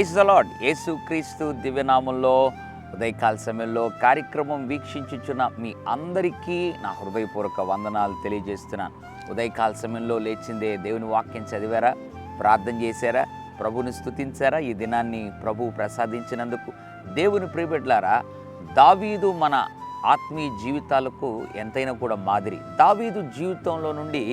Praise అలాడ్ యేసుక్రీస్తు దివ్యనామంలో ఉదయకాల సమయంలో కార్యక్రమం వీక్షించుచున్న మీ అందరికీ నా హృదయపూర్వక వందనాలు తెలియజేస్తున్నాను ఉదయకాల సమయంలో లేచిందే దేవుని వాక్యం చదివారా? ప్రార్థన చేశారా? ప్రభుని స్థుతించారా ఈ దినాన్ని ప్రభు ప్రసాదించినందుకు దేవుని ప్రియబిడ్లారా దావీదు మన ఆత్మీయ జీవితాలకు ఎంతైనా కూడా మాదిరి. దావీదు జీవితంలో నుండి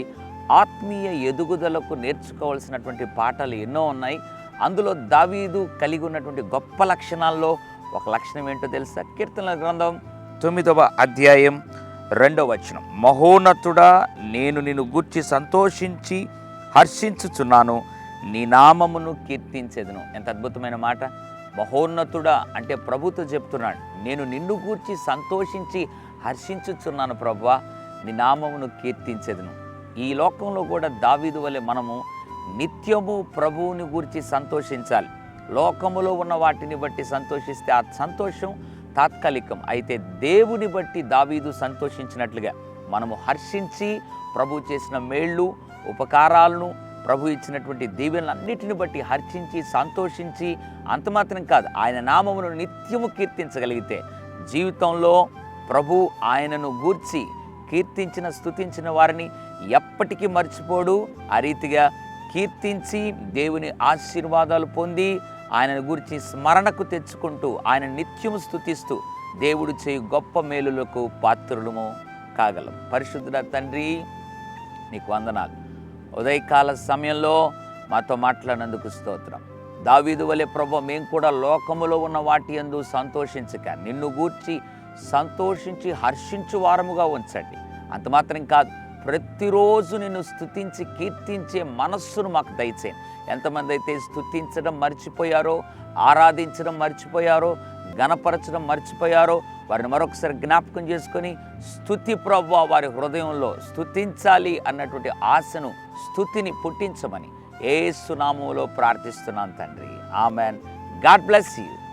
ఆత్మీయ ఎదుగుదలకు నేర్చుకోవాల్సినటువంటి పాఠాలు ఎన్నో ఉన్నాయి. అందులో దావీదు కలిగి ఉన్నటువంటి గొప్ప లక్షణాల్లో ఒక లక్షణం ఏంటో తెలుసా? కీర్తనల గ్రంథం తొమ్మిదవ అధ్యాయం రెండవ వచనం. మహోన్నతుడా నేను నిన్ను గూర్చి సంతోషించి హర్షించుచున్నాను. నీ నామమును కీర్తించేదను. ఎంత అద్భుతమైన మాట. మహోన్నతుడా అంటే ప్రభుతో చెప్తున్నాడు. నేను నిన్ను గూర్చి సంతోషించి హర్షించుచున్నాను ప్రభువా. నీ నామమును కీర్తించేదను. ఈ లోకంలో కూడా దావీదు వలె మనము నిత్యము ప్రభువుని గురించి సంతోషించాలి. లోకములో ఉన్న వాటిని బట్టి సంతోషిస్తే ఆ సంతోషం తాత్కాలికం. అయితే దేవుని బట్టి దావీదు సంతోషించినట్లుగా మనము హర్షించి ప్రభు చేసిన మేళ్ళు ఉపకారాలను ప్రభు ఇచ్చినటువంటి దీవెనలన్నిటిని బట్టి హర్షించి సంతోషించి అంత మాత్రం కాదు ఆయన నామమును నిత్యము కీర్తించగలిగితే జీవితంలో ప్రభు ఆయనను గూర్చి కీర్తించిన స్థుతించిన వారిని ఎప్పటికీ మర్చిపోడు. ఆ రీతిగా కీర్తించి దేవుని ఆశీర్వాదాలు పొంది ఆయనను గురించి స్మరణకు తెచ్చుకుంటూ ఆయన నిత్యము స్థుతిస్తూ దేవుడు చేయు గొప్ప మేలులకు పాత్రులము కాగలం. పరిశుద్ధుడ తండ్రి నీకు వందనాలు. ఉదయకాల సమయంలో మాతో మాట్లాడినందుకు స్తోత్రం. దావీదు వలె ప్రభు మేము కూడా లోకములో ఉన్న వాటి యందు సంతోషించక నిన్ను గూర్చి సంతోషించి హర్షించు వారముగా ఉంచండి. అంత మాత్రం కాదు. ప్రతిరోజు నిన్ను స్థుతించి కీర్తించే మనస్సును మాకు దయచేయండి ఎంతమంది అయితే స్థుతించడం మర్చిపోయారో ఆరాధించడం మర్చిపోయారో గణపరచడం మర్చిపోయారో వారిని మరొకసారి జ్ఞాపకం చేసుకొని స్థుతి ప్రవ్వ వారి హృదయంలో స్థుతించాలి అన్నటువంటి ఆశను స్థుతిని పుట్టించమని ఏ సునామంలో ప్రార్థిస్తున్నాను తండ్రి. ఆమెన్. God bless you.